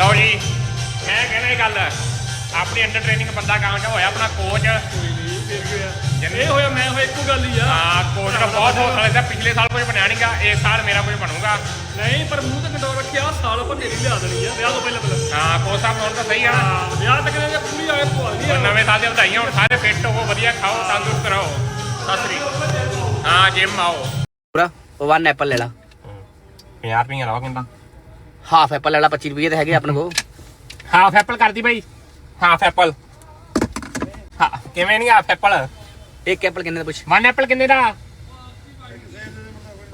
ਲਓ ਜੀ ਮੈਂ ਕਹਿੰਦਾ ਇਹ ਗੱਲ ਆਪਣੀ ਅੰਡਰ ਟ੍ਰੇਨਿੰਗ ਬੰਦਾ ਕਾਮਯਾਬ ਹੋਇਆ ਆਪਣਾ ਕੋਚ ਇਹ ਹੋਇਆ ਮੈਂ ਹੋਇਆ ਇੱਕੋ ਗੱਲ ਹੀ ਆ। ਹਾਂ ਕੋਚ ਦਾ ਬਹੁਤ ਹੌਸਲਾ ਦਿੱਤਾ ਪਿਛਲੇ ਸਾਲ ਕੁਝ ਬਣਿਆ ਨਹੀਂਗਾ ਇਸ ਸਾਲ ਮੇਰਾ ਕੁਝ ਬਣੂਗਾ। ਨਹੀਂ ਪਰ ਮੂੰਹ ਤੇ ਕੰਟਰੋਲ ਰੱਖਿਆ ਸਾਲ ਆਪਾਂ ਮੇਰੀ ਲਿਆ ਦੇਣੀ ਆ ਵਿਆਹ ਤੋਂ ਪਹਿਲਾਂ ਪਹਿਲਾਂ। ਹਾਂ ਕੋਚ ਸਾਹਿਬ ਹੁਣ ਤਾਂ ਸਹੀ ਆ। ਨਾ ਹਾਂ, ਵਿਆਹ ਤੱਕ ਦੇ ਪੂਰੀ ਆਏ ਪਵਾ ਲਈ ਹੁਣ ਨਵੇਂ ਸਾਲ ਦੀਆਂ ਵਧਾਈਆਂ ਹੁਣ ਸਾਰੇ ਫਿੱਟ ਹੋਵੋ ਵਧੀਆ ਖਾਓ ਤੰਦਰੁਸਤ ਰਹੋ। ਸਤਿ ਸ੍ਰੀ ਹਾਂ ਜਿਮ ਆਓ। ਪੂਰਾ ਵਨ ਐਪਲ ਲੈ ਲਾ। 50 ਰੁਪਏ ਲਾਵਾ ਕਿੰਦਾ ਹਾਫ ਐਪਲ ਲੈ ਲਾ 25 ਰੁਪਏ ਤੇ ਹੈਗੇ ਆਪਣੇ ਕੋਲ। ਹਾਫ ਐਪਲ ਕਰਦੀ ਬਈ। ਹਾਫ ਐਪਲ ਹਾਂ ਕਿਵੇਂ ਨਹੀਂ ਹਾਫ ਐਪਲ ਇੱਕ ਐਪਲ ਕਿੰਨੇ ਦਾ ਪੁੱਛ। ਵਨ ਐਪਲ ਕਿੰਨੇ ਦਾ?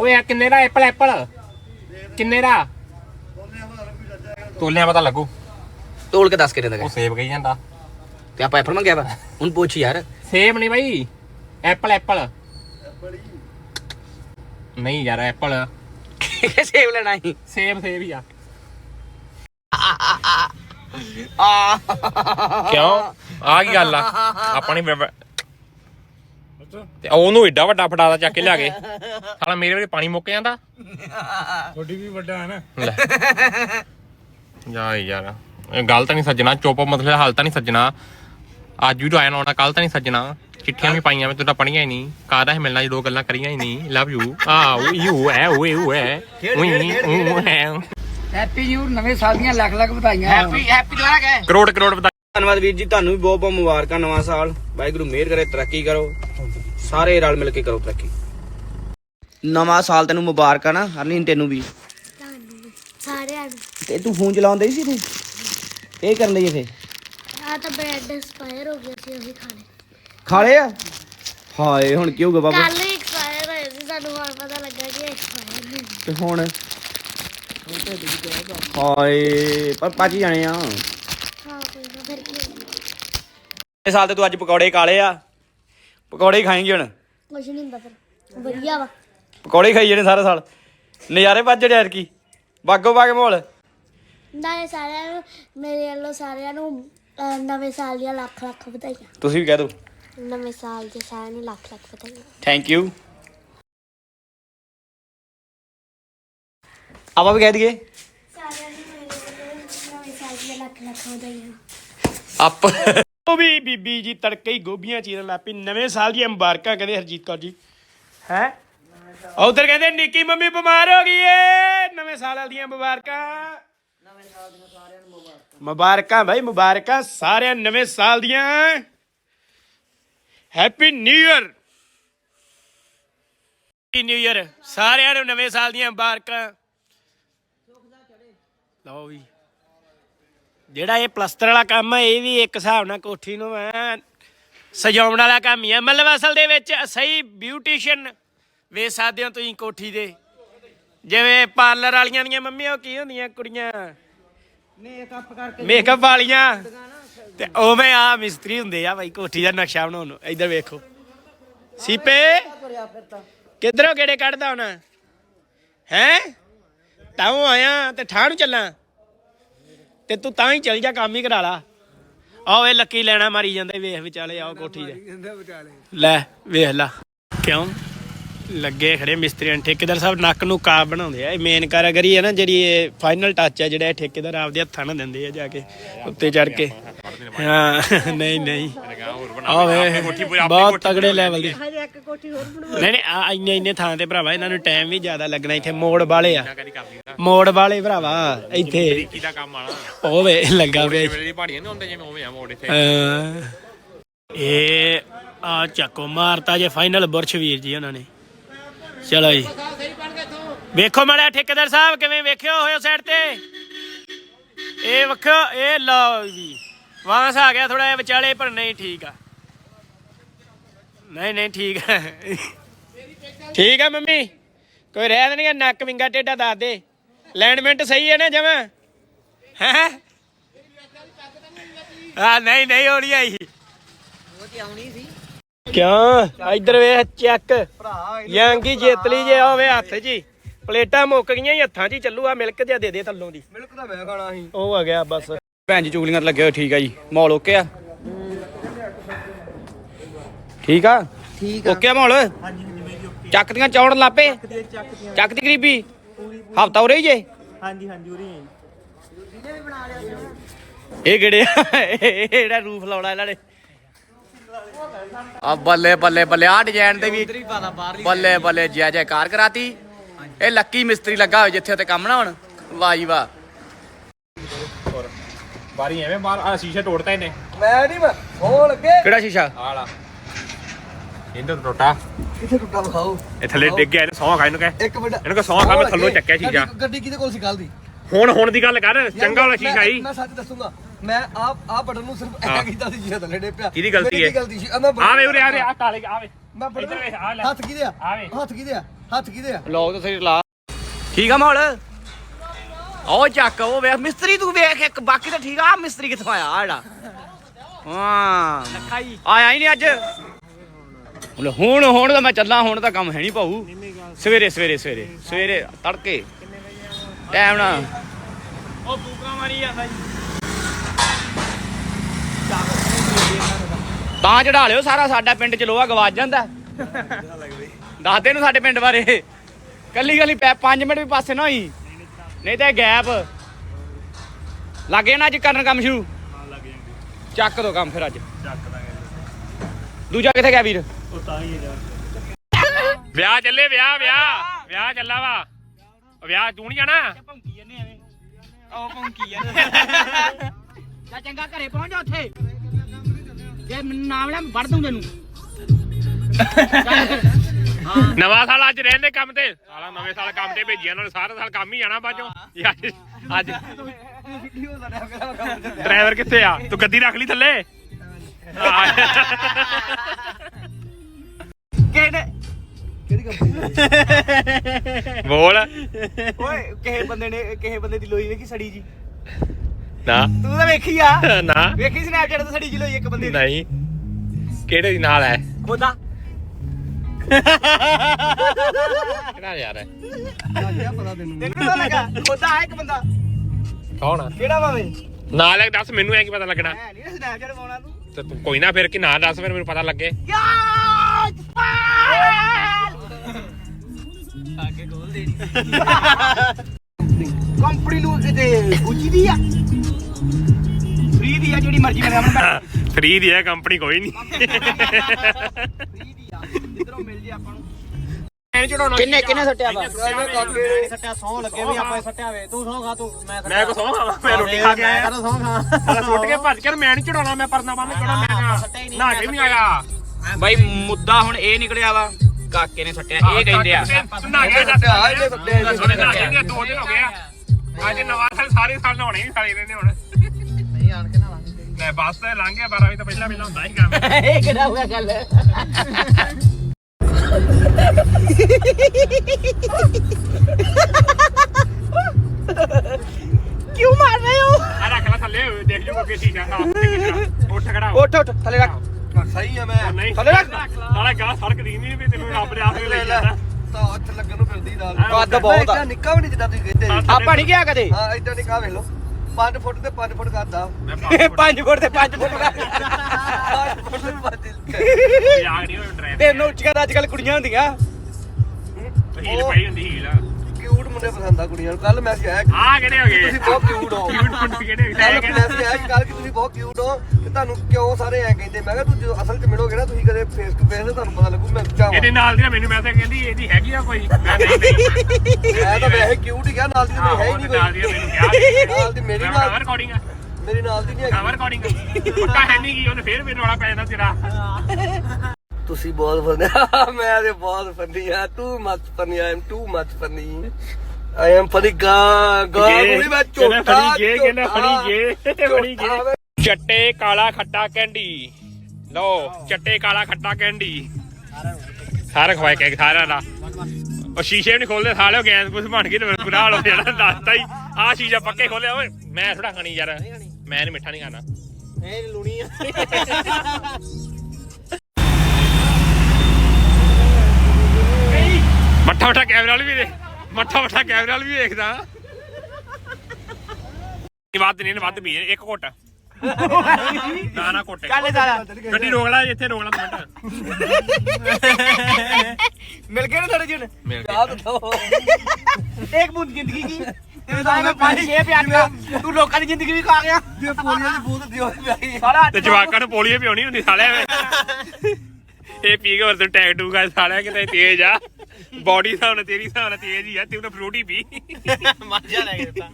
ਓਏ ਆ ਕਿੰਨੇ ਦਾ ਐਪਲ ਐਪਲ ਕਿੰਨੇ ਦਾ? ਤੋਲਿਆਂ ਪਤਾ ਲੱਗੂ। ਤੋਲ ਕੇ ਦੱਸ ਕਿੰਨੇ ਦਾ ਉਹ। ਸੇਬ ਕਹੀ ਜਾਂਦਾ। ਤੇ ਆਪਾਂ ਐਪਲ ਮੰਗਿਆ ਵਾ। ਹੁਣ ਪੁੱਛ ਯਾਰ। ਸੇਬ ਨਹੀਂ ਬਈ। ਐਪਲ ਐਪਲ ਨਹੀਂ ਯਾਰ ਐਪਲ ਸੇਬ ਲੈਣਾ ਹੀ ਸੇਬ ਸੇਬ ਹੀ ਆ। ਆ ਕਿਉਂ? ਆ ਕੀ ਗੱਲ ਆ? ਆਪਾਂ ਨਹੀਂ ਤੇ ਉਹਨੂੰ ਏਡਾ ਵੱਡਾ ਫਟਾਦਾ ਚੱਕ ਕੇ ਲਿਆ ਗਏ ਸਾਲਾ ਮੇਰੇ ਵੇਲੇ ਪਾਣੀ ਮੁੱਕ ਜਾਂਦਾ। ਤੁਹਾਡੀ ਵੀ ਵੱਡਾ ਹੈ ਨਾ। ਜਾ ਯਾਰ। ਇਹ ਗੱਲ ਤਾਂ ਨਹੀਂ ਸੱਜਣਾ ਚੁੱਪ ਮਤਲਬ ਹਾਲ ਤਾਂ ਨਹੀਂ ਸੱਜਣਾ। ਅੱਜ ਵੀ ਤਾਂ ਆਇਆ ਨਾ ਆਉਣਾ ਕੱਲ ਤਾਂ ਨਹੀਂ ਸੱਜਣਾ। ਚਿੱਠੀਆਂ ਵੀ ਪਾਈਆਂ ਮੈਂ ਤੂੰ ਤਾਂ ਪੜੀਆਂ ਹੀ ਨਹੀਂ। ਕਾਹਦਾ ਹੈ ਮਿਲਣਾ ਜਦੋਂ ਗੱਲਾਂ ਕਰੀਆਂ ਹੀ ਨਹੀਂ। ਲਵ ਯੂ ਆ ਯੂ ਉਹ ਹੈ ਉਹ ਉਹ ਹੈ। ਹੈਪੀ ਨਿਊ ਨਵੇਂ ਸਾਲ ਦੀਆਂ ਲੱਖ ਲੱਖ ਵਧਾਈਆਂ। ਹੈਪੀ ਹੈਪੀ ਦੁਆਰਾ ਕਹੇ। ਕਰੋੜ ਕਰੋੜ ਵਧਾ ਧੰਨਵਾਦ ਵੀਰ ਜੀ ਤੁਹਾਨੂੰ ਵੀ ਬਹੁਤ ਬਹੁਤ ਮੁਬਾਰਕਾਂ ਨਵਾਂ ਸਾਲ। ਵਾਹਿਗੁਰੂ ਮਿਹਰ ਕਰੇ ਤਰੱਕੀ ਕਰੋ। ਸਾਰੇ ਰਲ ਮਿਲ ਕੇ ਕਰੋ ਤਰੱਕੀ। ਨਵਾਂ ਸਾਲ ਤੈਨੂੰ ਮੁਬਾਰਕਾਂ ਨਾ ਹਰਲੀਨ ਤੈਨੂੰ ਵੀ। ਸਾਰਿਆਂ ਨੂੰ। ਤੇ ਤੂੰ ਫੋਨ ਚਲਾਉਂਦੇ ਸੀ ਤੂੰ ਇਹ ਕਰਨ ਲਈ ਇਥੇ? ਆ ਤਾਂ ਬ੍ਰੈਡ ਐਕਸਪਾਇਰ ਹੋ ਗਿਆ ਸੀ ਉਹੀ ਖਾਣੇ ਖਾ ਲਏ ਆ? ਹਾਏ ਹੁਣ ਕੀ ਹੋਊਗਾ ਬਾਬਾ? ਕੱਲ ਹੀ ਐਕਸਪਾਇਰ ਹੋਏ ਸੀ ਸਾਨੂੰ ਹੁਣ ਪਤਾ ਲੱਗਾ ਕਿ ਐਕਸਪਾਇਰ ਨਹੀਂ ਤੇ ਹੁਣ? ਹਾਏ ਪਰ ਪਾਜੀ ਜਾਣੇ ਆ। ਹਾਂ ਕੋਈ ਨਾ ਫਿਰ ਕੀ ਹੋ ਗਿਆ ਇਸ ਸਾਲ ਤੇ ਤੂੰ ਅੱਜ ਪਕੌੜੇ ਕਾਲੇ ਆ। ਪਕੌੜੇ ਹੀ ਖਾਏਂਗੇ ਹੁਣ। ਕੁਝ ਨਹੀਂ ਹੁੰਦਾ ਫਿਰ। ਵਧੀਆ ਵਾ। ਪਕੌੜੇ ਹੀ ਖਾਈ ਜਾਣੇ ਸਾਰਾ ਸਾਲ। ਨਜ਼ਾਰੇ ਵੱਜ ਯਾਰ ਕੀ ਬਾਗੋ ਬਾਗ ਮਾਹੌਲ। ਨਾਲੇ ਸਾਰਿਆਂ ਨੂੰ ਮੇਰੇ ਵੱਲੋਂ ਸਾਰਿਆਂ ਨੂੰ ਅਹ, ਨਵੇਂ ਸਾਲ ਦੀਆਂ ਲੱਖ ਲੱਖ ਵਧਾਈਆਂ। ਤੁਸੀਂ ਵੀ ਕਹਿ ਦਿਓ ਨਵੇਂ ਸਾਲ ਦੇ ਸਾਰਿਆਂ ਨੂੰ ਲੱਖ ਲੱਖ ਵਧਾਈਆਂ। ਥੈਂਕ ਯੂ ਆਪਾਂ ਵੀ ਕਹਿ ਦਈਏ। ਸਾਰਿਆਂ ਨੂੰ ਨਵੇਂ ਸਾਲ ਦੀਆਂ ਲੱਖ ਲੱਖ ਵਧਾਈਆਂ ਆਪ ਉਹ ਵੀ ਬੀਬੀ ਜੀ ਤੜਕੇ ਹੀ ਗੋਭੀਆਂ ਚੀਰਨ ਲੱਗ ਪਈ। ਨਵੇਂ ਸਾਲ ਦੀਆਂ ਮੁਬਾਰਕਾਂ ਕਹਿੰਦੇ ਹਰਜੀਤ ਕੌਰ ਜੀ। ਹੈ? ਉਧਰ ਕਹਿੰਦੇ ਨਿੱਕੀ ਮੰਮੀ ਬਿਮਾਰ ਹੋ ਗਈ ਏ। ਨਵੇਂ ਸਾਲ ਦੀਆਂ ਮੁਬਾਰਕਾਂ। ਮੁਬਾਰਕਾਂ ਮੁਬਾਰਕਾਂ ਭਾਈ ਮੁਬਾਰਕਾਂ ਸਾਰਿਆਂ ਨੂੰ ਨਵੇਂ ਸਾਲ ਦੀਆਂ। Happy new year happy new year ਸਾਰਿਆਂ ਨੂੰ ਨਵੇਂ ਸਾਲ ਦੀਆਂ ਮੁਬਾਰਕਾਂ। ਲਓ ਵੀ। ਜਿਹੜਾ ਇਹ ਪਲਸਤਰ ਵਾਲਾ ਕੰਮ ਹੈ ਇਹ ਵੀ ਇੱਕ ਹਿਸਾਬ ਨਾਲ ਕੋਠੀ ਨੂੰ ਐਂ ਸਜਾਉਣ ਵਾਲਾ ਕੰਮ ਹੀ ਹੈ ਮਤਲਬ ਅਸਲ ਦੇ ਵਿੱਚ ਸਹੀ ਬਿਊਟੀਸ਼ੀਅਨ ਵੇਖ ਸਕਦੇ ਹੋ ਤੁਸੀਂ ਕੋਠੀ ਦੇ। ਜਿਵੇਂ ਪਾਰਲਰ ਵਾਲੀਆਂ ਦੀਆਂ ਮੰਮੀਆਂ ਉਹ ਕੀ ਹੁੰਦੀਆਂ ਕੁੜੀਆਂ? ਮੇਕਅਪ ਕਰਕੇ ਮੇਕਅਪ ਵਾਲੀਆਂ। ਤੇ ਉਵੇਂ ਆ ਮਿਸਤਰੀ ਹੁੰਦੇ ਆ ਬਾਈ ਕੋਠੀ ਦਾ ਨਕਸ਼ਾ ਬਣਾਉਣ ਨੂੰ। ਇੱਧਰ ਵੇਖੋ। ਸੀਪੇ ਕਿੱਧਰੋਂ ਕਿਹੜੇ ਕੱਢਦਾ ਹੁਣ? ਹੈ? ਤਾਉ ਆਇਆ ਤੇ ਠਾਹ ਨੂੰ ਚੱਲਾਂ। ਤੇ ਤੂੰ ਤਾਂ ਹੀ ਚੱਲ ਜਾ ਕੰਮ ਹੀ ਕਰਾ ਲਾ। ਆਓ ਇਹ ਲੱਕੀ ਲੈਣਾ ਮਾਰੀ ਜਾਂਦੇ ਵੇਖ ਵਿਚਾਲੇ ਆਓ ਕੋਠੀ ਦੇ ਲੈ ਵੇਖ ਲਾ। ਕਿਉਂ? ਲੱਗੇ ਖੜੇ ਮਿਸਤਰੀਆਂ ਠੇਕੇਦਾਰ ਸਾਹਿਬ ਨੱਕ ਨੂੰ ਕਾਬ ਬਣਾਉਂਦੇ ਆ। ਇਹ ਮੇਨ ਕਾਰਾਗਰੀ ਹੈ ਨਾ ਜਿਹੜੀ ਇਹ ਫਾਈਨਲ ਟੱਚ ਹੈ ਜਿਹੜਾ ਇਹ ਠੇਕੇਦਾਰ ਆਪਦੇ ਹੱਥਾਂ ਨਾਲ ਦਿੰਦੇ ਆ ਜਾ ਕੇ ਉੱਤੇ ਚੜ ਕੇ। ਹਾਂ ਨਹੀਂ ਨਹੀਂ। ਆ ਵੇ ਬਹੁਤ ਤਗੜੇ ਲੈਵਲ ਦੀ। ਨਹੀਂ ਨਹੀਂ ਆ ਇੰਨੇ ਇੰਨੇ ਥਾਂ ਤੇ ਭਰਾਵਾ ਇਹਨਾਂ ਨੂੰ ਟਾਈਮ ਵੀ ਜ਼ਿਆਦਾ ਲੱਗਣਾ ਇੱਥੇ ਮੋੜ ਵਾਲੇ ਆ। ਮੋੜ ਵਾਲੇ ਭਰਾਵਾ ਇੱਥੇ। ਕਿਹਦਾ ਕੰਮ ਆਣਾ ਉਹ ਵੇ ਲੱਗਾ ਪਿਆ ਇਹ ਆ ਚੱਕੋ ਮਾਰਤਾ ਜੇ ਫਾਈਨਲ ਬੁਰਸ਼ ਵੀਰ ਜੀ ਉਹਨਾਂ ਨੇ। ਚਲੋ ਜੀ। ਵੇਖੋ ਮਾੜਾ ਠੇਕੇਦਾਰ ਸਾਹਿਬ ਕਿਵੇਂ ਵੇਖਿਓ ਹੋਇਓ ਸਾਈਡ ਤੇ। ਇਹ ਵੇਖੋ ਇਹ ਲਓ ਜੀ। ਵਾਂਸ ਆ ਗਿਆ ਥੋੜਾ ਜਿਹਾ ਵਿਚਾਲੇ ਪਰ ਨਹੀਂ ਠੀਕ ਆ। ਨਹੀਂ ਨਹੀਂ ਠੀਕ ਆ। ਠੀਕ ਆ ਮੰਮੀ। ਕੋਈ ਰਹਿ ਤਾਂ ਨਹੀਂ ਨੱਕ ਵਿੰਗਾ ਟੇਡਾ ਦੱਸ ਦੇ। ਅਲਾਈਨਮੈਂਟ ਸਹੀ ਹੈ ਨਾ ਜਮਾ? ਹੈ? ਆ ਨਹੀਂ ਨਹੀਂ ਹੋਣੀ ਆਈ ਕਿਉਂ? ਇੱਧਰ ਵੇਖ ਚੈੱਕ। ਯਾਂਗੀ ਜਿੱਤ ਲਈ ਜੇ ਹੋਵੇ ਹੱਥ ਜੀ। ਪਲੇਟਾਂ ਮੁੱਕ ਗਈਆਂ ਹੀ ਹੱਥਾਂ 'ਚ ਹੀ ਚੱਲੂ ਆ ਮਿਲਕ ਜਿਹਾ ਦੇ ਦੇ ਥੱਲੋਂ ਦੀ। ਮਿਲਕ ਤਾਂ ਮੈਂ ਖਾਣਾ ਸੀ। ਉਹ ਆ ਗਿਆ ਬਸ। ਭੈਣ ਜੀ ਚੁਗਲੀਆਂ ਤੇ ਲੱਗੇ ਹੋਏ ਠੀਕ ਆ ਜੀ। ਮਾਹੌਲ ਓਕੇ ਆ? ਠੀਕ ਆ? ਠੀਕ ਆ। ਓਕੇ ਆ ਮਾਹੌਲ? ਹਾਂਜੀ ਚੱਕ ਦੀਆਂ ਚੌੜ ਲਾਪੇ? ਚੱਕ ਦੀ ਗਰੀਬੀ? ਹਫਤਾ ਹੋ ਰਹੀ ਜੇ? ਹਾਂਜੀ ਹਾਂਜੀ ਉਰੀ ਹੈ ਇਹ ਕਿਹੜੇ ਆ? ਇਹ ਜਿਹੜਾ ਰੂਫ ਲਾਉਣਾ ਇਹਨਾਂ ਨੇ? ਆ ਬੱਲੇ ਬੱਲੇ ਬੱਲੇ ਆ ਡਿਜ਼ਾਈਨ ਤੇ ਵੀ ਬੱਲੇ ਬੱਲੇ ਜੈ ਜੈਕਾਰ ਕਰਾਤੀ। ਇਹ ਲੱਕੀ ਮਿਸਤਰੀ ਲੱਗਾ ਹੋਇਆ ਜਿੱਥੇ ਉੱਤੇ ਕੰਮ ਨਾ ਹੁਣ। ਵਾਹ ਜੀ ਵਾਹ। ਬਾਰੀ ਐਵੇਂ ਬਾਹਰ ਆ ਸ਼ੀਸ਼ੇ ਤੋੜਤਾ ਇਹਨੇ। ਮੈਂ ਨਹੀਂ ਮੈਂ ਸੋਹ ਲੱਗੇ। ਕਿਹੜਾ ਸ਼ੀਸ਼ਾ? ਆਲਾ ਇਹਦਾ ਟੋਟਾ। ਕਿੱਥੇ ਟੁੱਟਾ ਵਿਖਾਓ। ਇਹ ਥੱਲੇ ਡਿੱਗ ਗਿਆ ਇਹਨੇ ਸੌਂ ਖਾ ਇਹਨੂੰ ਕਹੇ। ਇੱਕ ਮਿੰਟ। ਇਹਨੂੰ ਕਹ ਸੌਂ ਖਾ ਮੈਂ ਥੱਲੋਂ ਚੱਕਿਆ ਸ਼ੀਸ਼ਾ। ਗੱਡੀ- ਗੱਡੀ ਕਿਹਦੇ ਕੋਲ ਸੀ ਕੱਲ ਦੀ? ਹੁਣ ਹੁਣ ਦੀ ਗੱਲ ਕਰ ਚੰਗਾ ਵਾਲਾ ਸ਼ੀਸ਼ਾ ਹੀ ਮੈਂ ਸੱਚ ਦੱਸੂਗਾ। ਮੈਂ ਆਪ ਆ ਬਟਨ ਨੂੰ ਸਿਰਫ। ਐ ਕੀਤਾ ਸੀ ਜਿਹੜਾ ਥੱਲੇ ਡੇ ਪਿਆ। ਕਿਹਦੀ ਗਲਤੀ ਹੈ? ਗਲਤੀ ਸੀ। ਆ ਮੈਂ ਆਵੇ ਉਰੇ ਆਵੇ ਆ ਕਾਲੇ ਆਵੇ ਮੈਂ ਬਟਨ- ਆ ਲੈ। ਹੱਥ ਕਿਹਦੇ ਆ? ਆਵੇ। ਹੱਥ ਕਿਹਦੇ ਆ? ਹੱਥ ਕਿਹਦੇ ਆ? ਲੋਕ ਤਾਂ ਸਹੀ ਲਾ। ਠੀਕ ਆ ਮਾਹੌਲ? ਉਹ ਚੱਕ ਉਹ ਵੇਖ ਮਿਸਤਰੀ ਤੂੰ ਵੇਖ ਇੱਕ ਬਾਕੀ ਤਾਂ ਠੀਕ ਆ। ਮਿਸਤਰੀ ਕਿੱਥੋਂ ਆਇਆ? ਆ ਜਿਹੜਾ। ਹਾਂ। ਆਇਆ ਹੀ ਨਹੀਂ ਅੱਜ। ਹੁਣ ਹੁਣ ਹੁਣ ਤਾਂ ਮੈਂ ਚੱਲਾਂ ਹੁਣ ਤਾਂ ਕੰਮ ਹੈ ਨਹੀਂ ਭਾਊ। ਸਵੇਰੇ ਸਵੇਰੇ ਸਵੇਰੇ। ਸਵੇਰੇ ਤੜਕੇ। ਟਾਈਮ ਨਾ ਉਹ ਬੂਕਾ ਮਾਰੀ ਜਾਂਦਾ ਜੀ। ਤਾਂ ਚੜਾ ਲਿਓ ਸਾਰਾ ਸਾਡਾ ਪਿੰਡ ਚ ਲੋਹਾ ਗਵਾਚ ਜਾਂਦਾ। ਦੱਸਦੇ ਨੂੰ ਸਾਡੇ ਪਿੰਡ ਬਾਰੇ। ਕੱਲੀ ਕੱਲੀ 5 ਮਿੰਟ ਵੀ ਪਾਸੇ ਨਾ ਹੋਈ। ਨਹੀਂ ਤੇ ਗੈਪ। ਲੱਗੇ ਨਾ ਅੱਜ ਕਰਨ ਕੰਮ ਸ਼ੁਰੂ? ਚੱਕ ਦੋ ਕੰਮ ਫਿਰ ਅੱਜ। ਦੂਜਾ ਕਿੱਥੇ ਗਿਆ ਵੀਰ? ਵਿਆਹ ਚੱਲੇ ਵਿਆਹ ਵਿਆਹ। ਵਿਆਹ ਚੱਲਾ ਵਾ। ਵਿਆਹ ਤੂੰ ਨਹੀਂ ਜਾਣਾ? ਭੌਂਕੀ ਜਾਂਦੇ ਐਵੇਂ। ਉਹ ਭੌਂਕੀ ਚੰਗਾ ਘਰੇ ਪਹੁੰਚ ਜਾ ਉੱਥੇ। ਜੇ ਮੈਨੂੰ ਨਾਮ ਲੈ ਵੜ ਦੂੰ ਤੈਨੂੰ। ਨਵਾਂ ਸਾਲ ਅੱਜ ਰਹਿੰਦੇ ਕੰਮ ਤੇ। ਸਾਲਾ ਨਵੇਂ ਸਾਲ ਕੰਮ ਤੇ ਭੇਜਿਆ ਉਹਨਾਂ ਨੇ ਸਾਰਾ ਸਾਲ ਕੰਮ ਹੀ ਜਾਣਾ ਬਾਜੋ ਅੱਜ ਅੱਜ। ਡਰਾਈਵਰ ਕਿੱਥੇ ਆ? ਤੂੰ ਗੱਡੀ ਰੱਖ ਲਈ ਥੱਲੇ। ਕਿਹੜੀ ਕੰਪਨੀ ਬੋਲ। ਓਏ ਕਿਸੇ ਬੰਦੇ ਨੇ ਕਿਸੇ ਬੰਦੇ ਦੀ ਲੋਈ ਵੇਖੀ ਸੜੀ ਜੀ? ਨਾ। ਤੂੰ ਤਾਂ ਵੇਖੀ ਆ। ਨਾ। ਵੇਖੀ ਸਨੈਪਚੈਟ ਤੇ ਸੜੀ ਜੀ ਲੋਈ ਇੱਕ ਬੰਦੇ ਦੀ। ਨਹੀਂ। ਕਿਹੜੇ ਦੀ ਨਾਲ ਹੈ? ਖੋਦਾ। ਕਿਹੜਾ ਯਾਰ ਹੈ? ਤੈਨੂੰ ਤੈਨੂੰ ਪਤਾ ਲੱਗਾ ਖੋਦਾ ਆ ਇੱਕ ਬੰਦਾ। ਕੌਣ ਆ? ਕਿਹੜਾ ਭਾਵੇਂ ਨਾਲ ਹੈ ਦੱਸ ਮੈਨੂੰ ਐ ਕੀ ਪਤਾ ਲੱਗਣਾ? ਹੈ ਨਹੀਂ ਸਨੈਪਚੈਟ ਪਾਉਣਾ ਤੂੰ। ਤੇ ਤੂੰ ਕੋਈ ਨਾ ਫਿਰ ਕਿ ਨਾ ਦੱਸ ਫਿਰ ਮੈਨੂੰ ਪਤਾ ਲੱਗੇ। ਯਾਰ ਕੰਪਨੀ ਨੂੰ ਕਿਤੇ ਉੱਚੀ ਦੀ ਆ। ਫ੍ਰੀ ਦੀ ਆ ਜਿਹੜੀ ਮਰਜ਼ੀ ਮੇਰੇ ਸਾਹਮਣੇ ਫ੍ਰੀ ਦੀ ਹੈ ਕੰਪਨੀ ਕੋਈ ਨਹੀਂ। ਫ੍ਰੀ ਦੀ ਆ ਜਿੱਧਰੋਂ ਮਿਲ ਜੇ ਆਪਾਂ ਨੂੰ। ਐਨ ਚੜਾਉਣਾ ਕਿੰਨੇ ਕਿੰਨੇ ਸੱਟਿਆ ਵਾ। ਸੱਟਿਆ ਸੌ ਲੱਗੇ ਵੀ ਆਪਾਂ ਸੱਟਿਆ ਵੇ। ਤੂੰ ਸੌ ਖਾ ਤੂੰ। ਮੈਂ ਮੈਂ ਕੋ ਸੌਂ ਖਾਵਾਂ ਮੈਂ ਰੋਟੀ ਖਾ ਕੇ ਆਇਆ। ਸੌ ਖਾ ਸੁੱਟ ਕੇ ਭੱਜ ਕੇ ਮੈਂ ਨਹੀਂ ਚੜਾਉਣਾ ਮੈਂ ਪਰਨਾ ਬੰਨ ਚੜਾ ਮੈਂ ਨਹਾ ਕੇ ਵੀ ਨਹੀਂ ਆਇਆ। ਬਾਈ ਮੁੱਦਾ ਹੁਣ ਇਹ ਨਿਕਲਿਆ ਵਾ ਕਾਕੇ ਨੇ ਸੱਟਿਆ ਇਹ ਕਹਿੰਦੇ ਆ। ਕੇ ਸੱਟਿਆ। ਇਹਨੇ ਸੱਟਿਆ ਦੋ ਦਿਨ ਹੋ ਗਏ ਆ। ਅੱਜ ਨਵਾਂ ਸਾਲ ਸਾਰੇ ਸਾਲ ਨਹਾਉਣੇ ਹੀ ਸਾਲੇ ਰਹਿੰਦੇ ਹੁਣ। ਨਹੀਂ ਆਣ ਕੇ ਨਾ ਲੈ ਬੱਸ ਤੇ ਲੰਘ ਗਿਆ 12 ਵਜੇ ਤੋਂ ਪਹਿਲਾਂ ਪਹਿਲਾਂ ਹੁੰਦਾ ਹੀ ਕੰਮ। ਇਹ ਕਿਹੜਾ ਹੋਇਆ ਗੱਲ? ਕਿਉਂ ਮਾਰ ਰਹੇ ਹੋ? ਆ ਰੱਖ ਲੈ ਥੱਲੇ ਦੇਖ ਜੋ ਅੱਗੇ ਸ਼ੀਸ਼ਾ। ਸਾਫ਼ ਉੱਠ ਖੜਾ। ਹੋ। ਉੱਠ ਉੱਠ ਥੱਲੇ ਰੱਖ। ਸਹੀ ਆ ਮੈਂ। ਨਹੀਂ। ਥੱਲੇ ਰੱਖ। ਸਾਲਾ ਗਾਹ ਸੜਕ ਦੀ ਨਹੀਂ ਵੀ ਤੈਨੂੰ ਰੱਬ ਆਪ ਹੀ ਲੈ ਜਾਂਦਾ ਤਾਂ ਹੱਥ ਲੱਗਣ ਨੂੰ ਫਿਰਦੀ ਨਾਲ। ਕੱਦ ਬਹੁਤ ਆ। ਨਿੱਕਾ ਵੀ ਨਹੀਂ ਜਿੱਦਾਂ ਤੁਸੀਂ ਕਹਿੰਦੇ। ਆਪਾਂ ਨਹੀਂ ਗਿਆ ਕਦੇ? ਹਾਂ ਏਡਾ ਨਿੱਕਾ ਵੇਖ ਲਓ। 5 ਫੁੱਟ ਤੇ 5 ਫੁੱਟ ਕਰਦਾ। ਮੈਂ ਪੰਜ 5 ਫੁੱਟ ਤੇ 5 ਫੁੱਟ ਦਾ 5 ਫੁੱਟ ਤੇ 5 ਯਾਗ ਨਹੀਂ ਹੋਇਆ ਡਰਾਈਵਰ ਤੇ ਨੋਚੀਆਂ ਤਾਂ ਅੱਜ ਕੱਲ ਕੁੜੀਆਂ ਹੁੰਦੀਆਂ। ਹੀਲ ਪਈ ਹੁੰਦੀ ਪਸੰਦ ਆ ਕੁੜੀਆਂ ਨੂੰ। ਕੱਲ ਮੈਸੇਜ ਆਇਆ ਆ ਕਿਹੜੇ ਹੋ ਗਏ? ਤੁਸੀਂ ਬਹੁਤ ਕਿਊਟ ਹੋ। ਕਿਊਟ ਮੁੰਡੇ ਕਿਹੜੇ ਕੱਲ ਮੈਸੇਜ ਆਇਆ ਕੱਲ ਕਿ ਤੁਸੀਂ ਬਹੁਤ ਕਿਊਟ ਹੋ ਤੇ ਤੁਹਾਨੂੰ ਕਿਉਂ ਸਾਰੇ ਐ ਕਹਿੰਦੇ? ਮੈਂ ਕਿਹਾ ਤੂੰ ਜਦੋਂ ਅਸਲ 'ਚ ਮਿਲੋਗੇ ਨਾ ਤੁਸੀਂ ਕਦੇ ਫੇਸ ਟੂ ਫੇਸ ਤੁਹਾਨੂੰ ਪਤਾ ਲੱਗੂ ਮੈਂ ਚਾਹਾਂ ਇਹਦੇ ਨਾਲ ਦੀ ਮੈਨੂੰ ਮੈਂ ਤਾਂ ਕਹਿੰਦੀ ਇਹਦੀ ਹੈਗੀ ਆ ਕੋਈ? ਮੈਂ ਨਹੀਂ ਨਹੀਂ ਮੈਂ ਤਾਂ ਵੈਸੇ ਕਿਊਟ ਹੀ ਕਿਹਾ ਨਾਲ ਦੀ ਤਾਂ ਮੇਰੀ ਹੈ ਹੀ ਨਹੀਂ ਨਾਲ ਦੀ ਮੈਨੂੰ ਕਿਹਾ ਨਾਲ ਦੀ ਮੇਰੀ ਨਾਲ ਰਿਕਾਰਡਿੰਗ ਆ। ਮੇਰੀ ਨਾਲ ਦੀ ਨਹੀਂ ਕਵਰ ਹੈਗੀ ਰਿਕਾਰਡਿੰਗ ਪੱਕਾ ਹੈ ਨਹੀਂ ਕੀ ਉਹਨੇ ਫੇਰ ਮੇਰੇ ਰੌਲਾ ਪੈ ਜਾਂਦਾ ਤੇਰਾ। ਤੁਸੀਂ ਬਹੁਤ ਫਨੀ ਮੈਂ ਤੇ ਬਹੁਤ ਫਨੀ ਆ। Too much funny I am too much funny I am funny ਗਾ ਗਾ ਮੈਂ ਝੋਟਾ ਫੜੀ ਗੇ ਕਹਿੰਦਾ ਫੜੀ ਗੇ ਫੜੀ ਵੇ। ਚੱਟੇ ਕਾਲਾ ਖੱਟਾ ਕੈਂਡੀ। ਲਓ ਚੱਟੇ ਕਾਲਾ ਖੱਟਾ ਕੈਂਡੀ। ਸਾਰਾ ਖਵਾਏ ਕੇ ਸਾਰਾ ਦਾ। ਉਹ ਸ਼ੀਸ਼ੇ ਵੀ ਨਹੀਂ ਖੋਲਦੇ ਸਾਲਿਓ ਗੈਸ ਕੁਝ ਬਣ ਗਈ ਤੇ ਮੇਰਾ ਬੁਰਾ ਹਾਲ ਹੋ ਜਾਣਾ ਦੱਸਤਾ ਹੀ। ਆਹ ਸ਼ੀਸ਼ਾ ਪੱਕੇ ਖੋਲਿਆ ਓਏ ਮੈਂ ਥੋੜਾ ਖਾਣੀ ਯਾਰ। ਮੈਂ ਨਹੀਂ ਮਿੱਠਾ ਨਹੀਂ ਖਾਣਾ। ਇਹ ਲੂਣੀ ਆ। ਮੱਠਾ ਮੱਠਾ ਕੈਮਰਾ ਵਾਲੀ ਵੀ ਦੇਖ। ਮੱਠਾ ਮੱਠਾ ਕੈਮਰਾ ਵਾਲੀ ਵੀ ਦੇਖਦਾ ਇਹ ਵੱਧ ਨਹੀਂ ਵੱਧ ਵੀ ਇੱਕ ਘੁੱਟ। ਨਾ ਨਾ ਘੁੱਟ ਚੱਲ ਸਾਰਾ ਗੱਡੀ ਰੋਕ ਲੈ ਇੱਥੇ ਰੋਕ ਲੈ ਤੂੰ ਮਿੰਟ। ਮਿਲ ਗਏ ਨਾ ਥੋੜੇ ਜਿਹੇ ਮਿਲ ਯਾਦ ਦੋ ਇੱਕ ਬੂੰਦ ਜ਼ਿੰਦਗੀ ਕੀ? ਇਹ ਤਾਂ ਮੈਂ ਪੰਜ ਛੇ ਪਿਆਟਾ ਤੂੰ ਲੋਕਾਂ ਦੀ ਜ਼ਿੰਦਗੀ ਵੀ ਖਾ ਗਿਆ। ਜੇ ਪੋਲੀਓ ਦੀ ਬੂਤ ਦਿਓ ਸਾਲਾ ਤੇ ਜਵਾਕਾਂ ਨੂੰ ਪੋਲੀਓ ਪਿਉਣੀ ਹੁੰਦੀ ਸਾਲਿਆ। ਇਹ ਪੀ ਕੇ ਵਰਤ ਟੈਗ ਟੂ ਕਰ ਸਾਲਿਆ ਕਿਤੇ ਤੇਜ਼ ਆ। ਬਾਡੀ ਹਿਸਾਬ ਨਾਲ ਤੇਰੀ ਹਿਸਾਬ ਨਾਲ ਤੇਜ਼ ਹੀ ਆ ਤੂੰ ਤਾਂ ਫਰੂਟੀ ਪੀ ਮੱਝਾ ਲੈ ਕੇ ਦਿੱਤਾ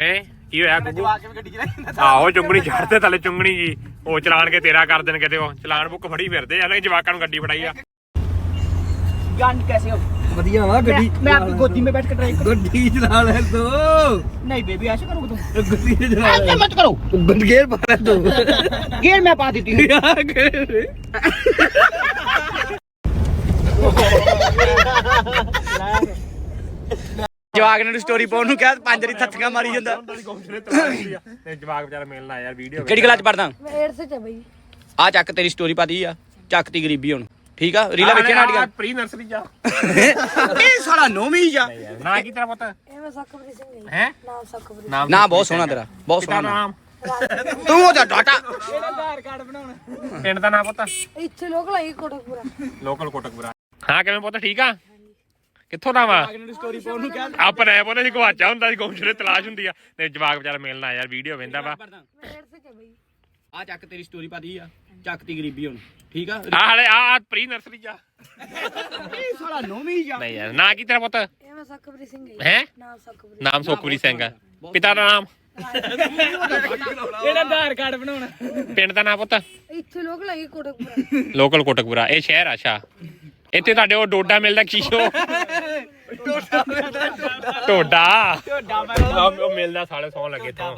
ਹੈ ਕੀ ਹੋਇਆ ਗੁੱਗੂ ਜਵਾਕ ਕੇ ਗੱਡੀ ਚਲਾਈ ਆਹੋ ਚੁੰਗਣੀ ਚੜਦੇ ਥੱਲੇ ਚੁੰਗਣੀ ਜੀ ਉਹ ਚਲਾਨ ਕੇ ਤੇਰਾ ਕਰ ਦੇਣ ਕਿਤੇ ਉਹ ਚਲਾਨ ਬੁੱਕ ਫੜੀ ਫਿਰਦੇ ਆ ਲੈ ਜਵਾਕਾਂ ਨੂੰ ਗੱਡੀ ਫੜਾਈ ਆ जान कैसे हो ਵਧੀਆ ਵਾ ਗੱਡੀ मैं आपकी गोदी में बैठ कर ड्राइव ਗੱਡੀ ਚਲਾ ਲੈ ਤੋ करूँ नहीं बेबी ऐसे करोगे तुम ਗੱਡੀ ਚਲਾ ਲੈ ऐसे मत करो ਗੱਡੀ ਗੇਰ ਪਾ ਲੈ ਤੋ गियर मैं पा देती हूँ ਜਵਾਕ ਨੇ ਸਟੋਰੀ ਪਾਉਣ ਨੂੰ ਕਿਹਾ ਪੰਜ ਰੀ ਥੱਥੀਆਂ ਮਾਰੀ ਜਾਂਦਾ। ਤੇ ਜਵਾਕ ਵਿਚਾਰਾ ਮਿਲਣ ਆਇਆ ਯਾਰ ਵੀਡੀਓ ਕਿਹੜੀ ਕਲਾਸ ਪੜਦਾ ਮੈਂ 8th ਚ ਬਈ। ਆ ਚੱਕ ਤੇਰੀ ਸਟੋਰੀ ਪਾਤੀ ਆ ਚੱਕ ਤੀ ਗਰੀਬੀ ਹੁਣ। ਠੀਕ ਆ? ਰੀਲਾ ਵੇਖਿਆ ਨਾਟੀਆਂ ਪ੍ਰੀ ਨਰਸਰੀ ਜਾ ਇਹ ਸਾਲਾ ਨੌਵੀਂ ਜਾ ਨਾ ਕੀ ਤੇਰਾ ਪੁੱਤ? ਇਹ ਮੈਂ ਸਖਬਰੀ ਸਿੰਘ ਹੈ? ਨਾਮ ਸਖਬਰੀ ਨਾ ਬਹੁਤ ਸੋਹਣਾ ਤੇਰਾ ਬਹੁਤ ਸੋਹਣਾ ਨਾਮ। ਤੂੰ ਉਹਦਾ ਡਾਟਾ। ਪਿੰਡ ਦਾ ਨਾਮ ਪੁੱਤ? ਇੱਥੇ ਲੋਕ ਲਾਈ ਕੋਟਕਪੁਰਾ। ਲੋਕਲ ਕੋਟਕਪੁਰਾ। ਹਾਂ ਕਿਵੇਂ ਪੁੱਤ ਠੀਕ ਆ? ਕਿੱਥੋਂ ਦਾ ਵਾ ਸਟੋਰੀ ਪਾਉਣ ਨੂੰ ਕਿਹਾ ਆਪਾਂ ਨੇ ਪੁੱਤ ਸੀ ਗਵਾਚਾ ਹੁੰਦਾ ਸੀ ਗੁੰਮਸ਼ੁਰੇ ਤਲਾਸ਼ ਹੁੰਦੀ ਆ। ਤੇ ਜਵਾਕ ਵਿਚਾਰਾ ਮਿਲਣ ਯਾਰ ਵੀਡੀਓ ਵੇਂਦਾ ਵਾ। ਮੈਂ 8th ਚ ਬਈ ਆ ਚੱਕ ਤੇਰੀ ਸਟੋਰੀ ਪਾਤੀ ਆ। ਚੱਕ ਤੀ ਗਰੀਬੀ ਹੁਣ। ਠੀਕ ਆ? ਆ ਹਲੇ ਆ ਪ੍ਰੀ ਨਰਸਰੀ ਜਾ ਇਹ ਸਾਲਾ ਨੌਵੀਂ ਜਾ ਨਹੀਂ ਯਾਰ ਨਾ ਕੀ ਤੇਰਾ ਪੁੱਤ? ਇਹ ਮੈਂ ਸਖਬਰੀ ਸਿੰਘ ਹੈ? ਨਾਮ ਸਖਬਰੀ ਨਾਮ ਸੁਖਪ੍ਰੀਤ ਸਿੰਘ ਆ। ਪਿਤਾ ਦਾ ਨਾਮ? ਇਹਦਾ ਆਧਾਰ ਕਾਰਡ ਬਣਾਉਣਾ। ਪਿੰਡ ਦਾ ਨਾਮ ਪੁੱਤ? ਇੱਥੇ ਲੋਕ ਲਾਈ ਕੋਟਕਪੁਰਾ। ਲੋਕਲ ਕੋਟਕਪੁਰਾ ਇਹ ਸ਼ਹਿਰ ਆ ਅੱਛਾ। ਇੱਥੇ ਤੁਹਾਡੇ ਉਹ ਡੋਡਾ ਮਿਲਦਾ ਖੀਸ਼ੋ ਟੋਡਾ ਆਹ ਉਹ ਮਿਲਦਾ ਸਾਲੇ ਸੌ ਲੱਗੇ ਤੋਂ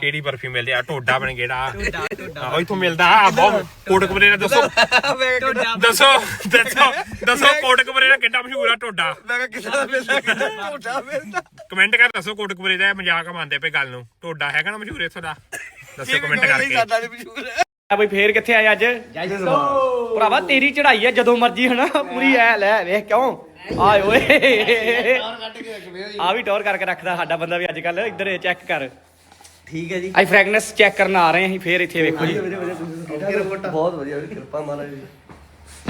ਕਿਹੜੀ ਬਰਫੀ ਮਿਲਦੀ ਆ? ਟੋਡਾ ਬਣ ਗੇੜਾ ਆਹ ਇੱਥੋਂ ਮਿਲਦਾ। ਆ ਬਹੁਤ ਕੋਟਕਪੁਰੇ ਦਾ ਦੱਸੋ। ਦੱਸੋ ਦੱਸੋ ਦੱਸੋ ਕੋਟਕਪੁਰੇ ਦਾ ਕਿੰਨਾ ਮਸ਼ਹੂਰ ਆ ਟੋਡਾ ਮੈਂ ਕਿਹਾ ਕਿਸੇ ਦਾ ਮਿਲਦਾ ਕਿਸੇ ਦਾ ਝੂਠਾ ਮਿਲਦਾ? ਕਮੈਂਟ ਕਰ ਦੱਸੋ ਕੋਟਕਪੁਰੇ ਦਾ ਮਜ਼ਾਕ ਮੰਨਦੇ ਪਏ ਗੱਲ ਨੂੰ। ਟੋਡਾ ਹੈਗਾ ਨਾ ਮਸ਼ਹੂਰ ਇੱਥੋਂ ਦਾ? ਦੱਸੋ ਕਮੈਂਟ ਕਰਕੇ। ਹੈ ਆ ਬਈ ਫੇਰ ਕਿੱਥੇ ਆਏ ਅੱਜ? ਭਰਾਵਾ ਤੇਰੀ ਚੜਾਈ ਆ ਜਦੋਂ ਮਰਜ਼ੀ ਹਨਾ ਪੂਰੀ ਐ ਲੈ ਵੇਖ ਕਿਉਂ? ਆਏ ਓਏ। ਆ ਵੀ ਟੌਰ ਕਰਕੇ ਰੱਖਦਾ ਸਾਡਾ ਬੰਦਾ ਵੀ ਅੱਜ ਕੱਲ ਇੱਧਰ ਚੈੱਕ ਕਰ। ਠੀਕ ਹੈ ਜੀ। ਅੱਜ ਫ੍ਰੈਗਨੈਂਸ ਚੈੱਕ ਕਰਨ ਆ ਰਹੇ ਆਂ ਅਸੀਂ ਫੇਰ ਇੱਥੇ ਵੇਖੋ ਜੀ। ਬਹੁਤ ਵਧੀਆ ਵੀਰ, ਕਿਰਪਾ ਮਹਾਰਾਜ ਦੀ।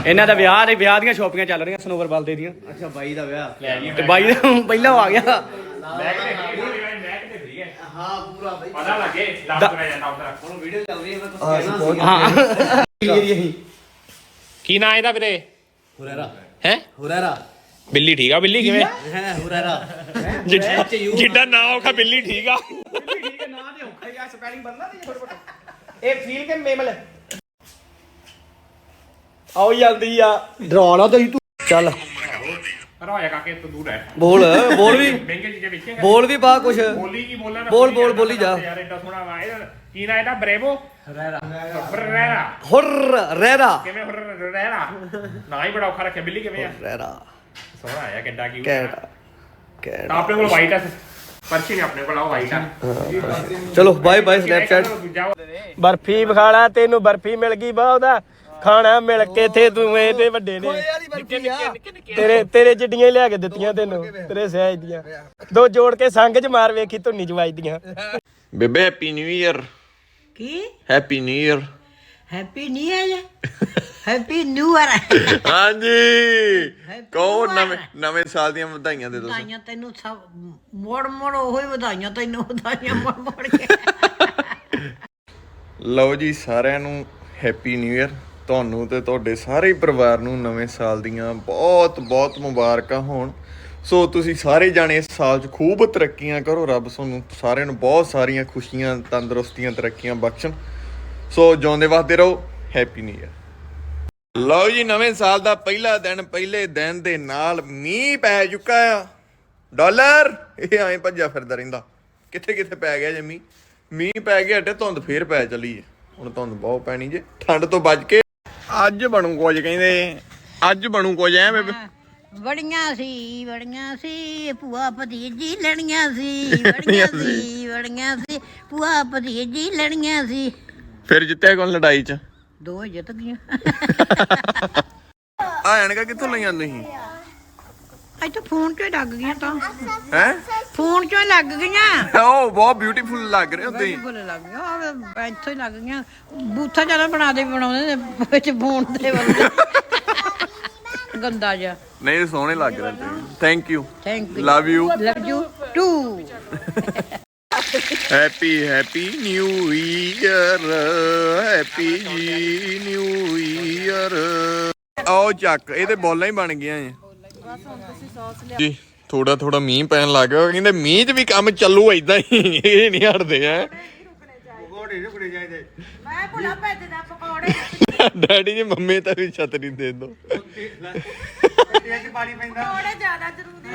ਇਹਨਾਂ ਦਾ ਵਿਆਹ ਦੇ ਵਿਆਹ ਦੀਆਂ ਸ਼ਾਪਿੰਗਾਂ ਚੱਲ ਰਹੀਆਂ ਸਨੋਵਰ ਬਲਦੇ ਦੀਆਂ। ਅੱਛਾ ਬਾਈ ਦਾ ਵਿਆਹ। ਤੇ ਬਾਈ ਦਾ ਪਹਿਲਾਂ ਆ ਗਿਆ। ਹਾਂ ਪੂਰਾ ਬਾਈ। ਪਤਾ ਲੱਗੇ ਲੱਗ ਜਾਂਦਾ ਉਧਰ। ਹੁਣ ਵੀਡੀਓ ਚੱਲ ਰਹੀ ਹੈ ਮੈਂ ਹਾਂ ਅਸੀਂ ਪਹੁੰਚ ਹਾਂ। ਕੀ ਨਾਂ ਇਹਦਾ ਵੀਰੇ? ਹੁਰੇਰਾ। ਹੈ? ਹੁਰੇਰਾ। ਬਿੱਲੀ ਠੀਕ ਆ ਬਿੱਲੀ ਕਿਵੇਂ? ਹੈ ਹੁਰੇਰਾ। ਜਿੱਡਾ ਜਿੱਡਾ ਨਾਂ ਔਖਾ ਬਿੱਲੀ ਠੀਕ ਆ। ਠੀਕ ਹੈ ਨਾਂ ਤੇ ਔਖਾ ਹੀ ਆ ਸਪੈਲਿੰਗ ਤੇ ਛੋਟੇ ਛੋਟੇ ਇਹ ਫੀਲ ਕੇ ਮੇਮਲ? ਆਓ ਜਾਂਦੀ ਆ ਡਰਾਉਣਾ ਤੇ ਤੂੰ। ਚੱਲ। ਰੋਇਆ ਕਾਕੇ ਤੂੰ ਦੂਰ ਹੈ ਬੋਲ ਬੋਲ ਵੀ। ਮਹਿੰਗੇ ਚੀਜ਼ਾਂ ਵੇਚੇਗਾ ਬੋਲ ਵੀ ਪਾ ਕੁਛ। ਬੋਲੀ ਕੀ ਬੋਲਣਾ? ਬੋਲ, ਬੋਲ, ਬੋਲੀ ਜਾ। ਯਾਰ ਐਡਾ ਸੋਹਣਾ ਵਾ। ਇਹਦਾ ਕੀ ਨਾਂ ਇਹਦਾ? ਬਰੇਵੋ ਰੈਰਾ ਰੈਰਾ ਹੁਰ ਰੇਰਾ ਕਿਵੇਂ ਹੁਰ ਰੈਰਾ ਨਾ ਹੀ ਬੜਾ ਔਖਾ ਰੱਖਿਆ। ਬਿੱਲੀ ਕਿਵੇਂ ਆ? ਰੇਰਾ ਸੋਹਣਾ ਆਇਆ ਕਿੱਡਾ ਕੀ ਕੈਟ ਕੈਟ। ਆਪਣੇ ਕੋਲ ਵਾਈਟ ਆ ਪਰਚੀ ਨਹੀਂ ਆਪਣੇ ਕੋਲ ਆ। ਵਾਈਟ ਆ ਚਲੋ ਬਾਏ ਬਾਏ ਸਨੈਪਚੈਟ ਦੂਜਾ ਬਰਫੀ ਵਿਖਾਲਾ ਤੈਨੂੰ ਬਰਫੀ ਮਿਲ ਗਈ ਬਹੁਤਾ ਖਾਣਾ ਮਿਲ ਕੇ ਤੇ ਤੂੰ ਇਹਦੇ ਵੱਡੇ ਨੇ। ਤੇਰੇ ਤੇਰੇ ਜਿੱਡੀਆਂ ਹੀ ਲਿਆ ਕੇ ਦਿੱਤੀਆਂ ਤੈਨੂੰ ਤੇਰੇ ਸਹਿਜ ਦੀਆਂ। ਦੋ ਜੋੜ ਕੇ ਸੰਗ ਚ ਮਾਰ ਵੇਖੀ ਧੁੰਨੀ ਚ ਵੱਜਦੀਆਂ ਬੇਬੇ ਹੈਪੀ ਨਿਊ ਇਅਰ ਕੀ? Happy new year happy new year happy new year ਹਾਂਜੀ। ਕਹੋ ਨਵੇਂ ਨਵੇਂ ਸਾਲ ਦੀਆਂ ਵਧਾਈਆਂ ਦੇ ਦੋ ਵਧਾਈਆਂ ਤੈਨੂੰ ਸਭ ਮੋੜ ਮੋੜ ਉਹੀ ਵਧਾਈਆਂ ਤੈਨੂੰ ਵਧਾਈਆਂ ਮੋੜ ਮੋੜ ਕੇ। ਲਓ ਜੀ ਸਾਰਿਆਂ ਨੂੰ ਹੈਪੀ ਨਿਊ ਇਅਰ ਤੁਹਾਨੂੰ ਤੇ ਤੁਹਾਡੇ ਸਾਰੇ ਪਰਿਵਾਰ ਨੂੰ ਨਵੇਂ ਸਾਲ ਦੀਆਂ ਬਹੁਤ ਬਹੁਤ ਮੁਬਾਰਕਾਂ ਹੋਣ। ਸੋ ਤੁਸੀਂ ਸਾਰੇ ਜਾਣੇ ਇਸ ਸਾਲ 'ਚ ਖੂਬ ਤਰੱਕੀਆਂ ਕਰੋ। ਰੱਬ ਤੁਹਾਨੂੰ ਸਾਰਿਆਂ ਨੂੰ ਬਹੁਤ ਸਾਰੀਆਂ ਖੁਸ਼ੀਆਂ, ਤੰਦਰੁਸਤੀਆਂ, ਤਰੱਕੀਆਂ ਬਖਸ਼ਣ। ਸੋ ਜਿਉਂਦੇ ਵਾਸਤੇ ਰਹੋ। ਹੈਪੀ ਨਿਊ ਇਅਰ ਲਓ ਜੀ, ਨਵੇਂ ਸਾਲ ਦਾ ਪਹਿਲਾ ਦਿਨ, ਪਹਿਲੇ ਦਿਨ ਦੇ ਨਾਲ ਮੀਂਹ ਪੈ ਚੁੱਕਾ ਆ। ਡਾਲਰ! ਇਹ ਐਂ ਭੱਜਿਆ ਫਿਰਦਾ ਰਹਿੰਦਾ। ਕਿੱਥੇ ਕਿੱਥੇ ਪੈ ਗਿਆ ਜੇ ਮੀਂਹ? ਮੀਂਹ ਪੈ ਗਿਆ ਤੇ ਧੁੰਦ ਫੇਰ ਪੈ ਚਲੀ ਹੈ ਹੁਣ ਧੁੰਦ ਬਹੁਤ ਪੈਣੀ ਜੇ। ਠੰਡ ਤੋਂ ਬਚ ਕੇ ਅੱਜ ਬਣੂ ਕੁਝ ਕਹਿੰਦੇ। ਅੱਜ ਬਣੂ ਕੁਝ ਐ ਬੇਬੇ। ਬੜੀਆਂ ਸੀ ਬੜੀਆਂ ਸੀ ਭੂਆ ਭਤੀਜੀ ਲੜੀਆਂ ਸੀ ਬੜੀਆਂ ਸੀ ਬੜੀਆਂ ਸੀ ਭੂਆ ਭਤੀਜੀ ਲੜੀਆਂ ਸੀ। ਫਿਰ ਜਿੱਤਿਆ ਕੌਣ ਲੜਾਈ 'ਚ? ਦੋ ਜਿੱਤ ਗਈਆਂ। ਆ ਐਨਕਾ ਕਿੱਥੋਂ ਲਈਆਂ ਤੁਸੀਂ? ਫੋਨ 'ਚੋਂ ਹੀ ਲੱਗ ਗਈਆਂ ਤਾਂ। ਹੈ? ਫੋਨ 'ਚੋਂ ਹੀ ਲੱਗ ਗਈਆਂ। ਉਹ ਬਹੁਤ ਬਿਊਟੀਫੁਲ ਲੱਗ ਰਹੇ ਹੋ ਤੁਸੀਂ। ਬਿਲਕੁਲ ਲੱਗ ਗਿਆ ਆਹ ਇੱਥੋਂ ਹੀ ਲੱਗ ਗਈਆਂ। ਬੂਥਾ ਜ਼ਿਆਦਾ ਬਣਾ ਦੇ ਬਣਾਉਂਦੇ ਨੇ ਵਿੱਚ ਫੋਨ ਦੇ ਵੱਲ। ਗੰਦਾ ਜਿਹਾ। ਨਹੀਂ ਸੋਹਣੇ ਲੱਗ ਰਹੇ ਤੁਸੀਂ thank you thank you love you love you too happy happy new year happy new year ਆਓ ਚੱਕ ਇਹ ਤੇ ਬੋਲਾਂ ਹੀ ਬਣ ਗਈਆਂ ਜੀ ਥੋੜਾ ਥੋੜਾ ਮੀਂਹ ਪੈਣ ਲੱਗ ਗਿਆ। ਕਹਿੰਦੇ ਮੀਂਹ 'ਚ ਵੀ ਕੰਮ ਚੱਲੂ ਐਦਾਂ ਹੀ। ਇਹ ਨਹੀਂ ਹਟਦੇ ਆ ਮੈਂ ਭੁਲਾ ਭੇਜਦਾ ਪਕੌੜੇ ਡੈਡੀ ਜੀ ਮੰਮੀ ਤਾਂ ਵੀ ਛਤਰੀ ਦੇ ਦੋ। ਪਕੌੜੇ ਜ਼ਿਆਦਾ ਜ਼ਰੂਰੀ